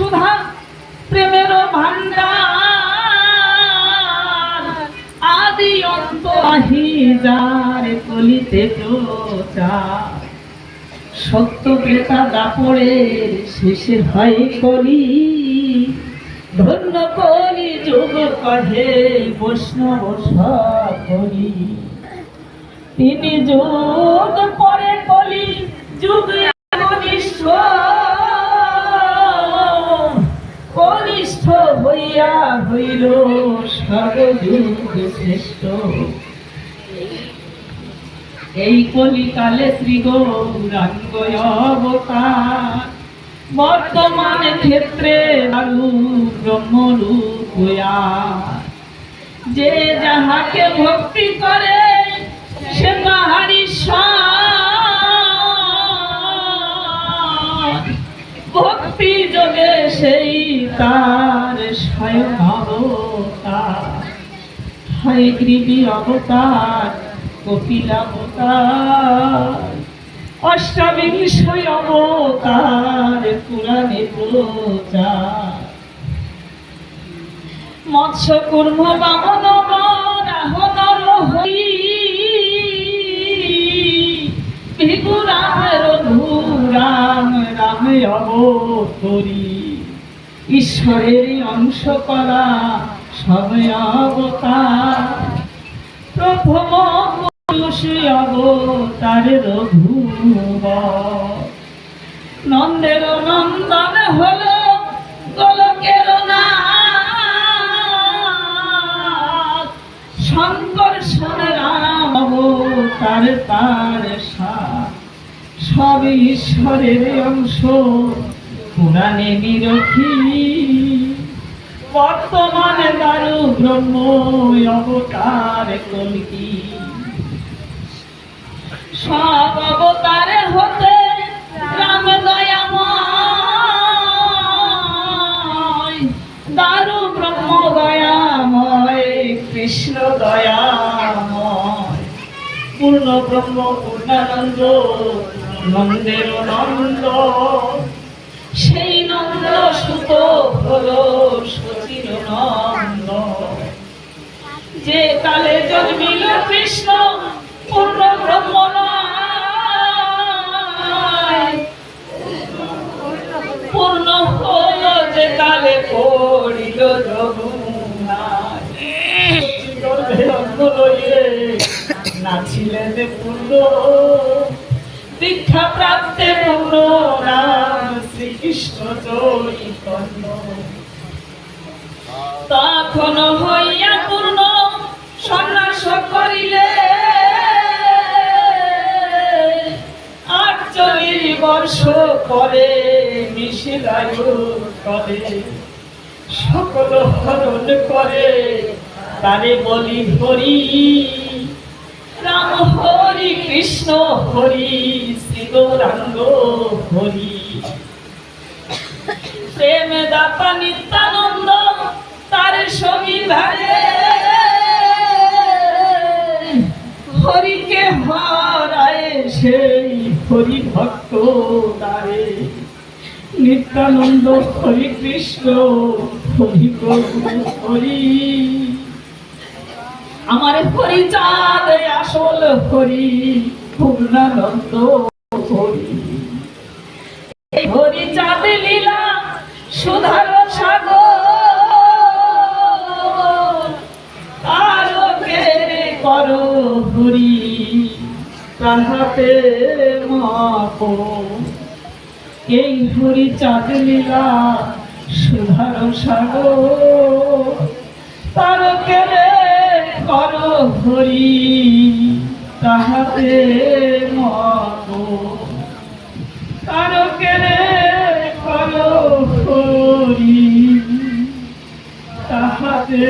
সুধা প্রেমের ভান্ডার। আদি অন্ত আহি যার কলিতে প্রচার। সত্য ক্রেতা দাপড়ের শেষে হয় কলি। ধন্য কলি যোগ কহে বৈষ্ণব সকলি তিনি যোগ পরে কলি। শ্রেষ্ঠ এই কলিকালে শ্রী গৌরাঙ্গ বর্তমান ক্ষেত্রে আলু যে যাহাকে ভক্তি করে, সে তাহারি ঈশ্বর। হয় গ্রীবী অবতার কপিলাবতার অষ্টাবিংশ অবতার, পুরাণে প্রচার। মৎস্য কুর্ম বামন রাহনর হই ভিগু রাম রঘু রাম রাম অবতরী। ঈশ্বরের অংশ করা সবে অবতার, প্রথম পুরুষ অবতার রঘুব নন্দের নন্দন হল গোলকের শঙ্কর সোনের রাম অবতার তার সব ঈশ্বরের অংশ, পুরাণে নিরখী। বর্তমানে ব্রহ্ম অবতার কলকি সব অবতারে হতে রাম দয়াময়, দারু ব্রহ্ম দয়াময়, কৃষ্ণ দয়াময়। পূর্ণ ব্রহ্ম, পূর্ণানন্দ নন্দের নন্দ সেই নন্দ সুত হল যে কালে জন্মিল কৃষ্ণ, পূর্ণ ব্রহ্ম পূর্ণ হল যে কালে পড়িল নাচিলেন পূর্ণ দীক্ষা প্রাপ্তে পূর্ণ নাম শ্রীকৃষ্ণ চৈতন্য। তখন হইয়া বর্ষ করে মিশিলায়ু করে সকল হরণ করে তারে বলি হরি। রাম হরি, কৃষ্ণ হরি শ্রী গৌরাঙ্গ হরি। প্রেম দাতা হরি ভক্ত তারে নিত্যানন্দ হরি কৃষ্ণ হরি। প্রভু হরি আমার হরি চাঁদ আসল হরি, পূর্ণানন্দ হরি। হরি চাঁদ লীলা সুধার তাহাতে মাপো। এই হরি চাঁদ লীলা সুধার সাগর। তারকে করো হরি? তাহাতে মাপো। তারকে করো হরি? তাহাতে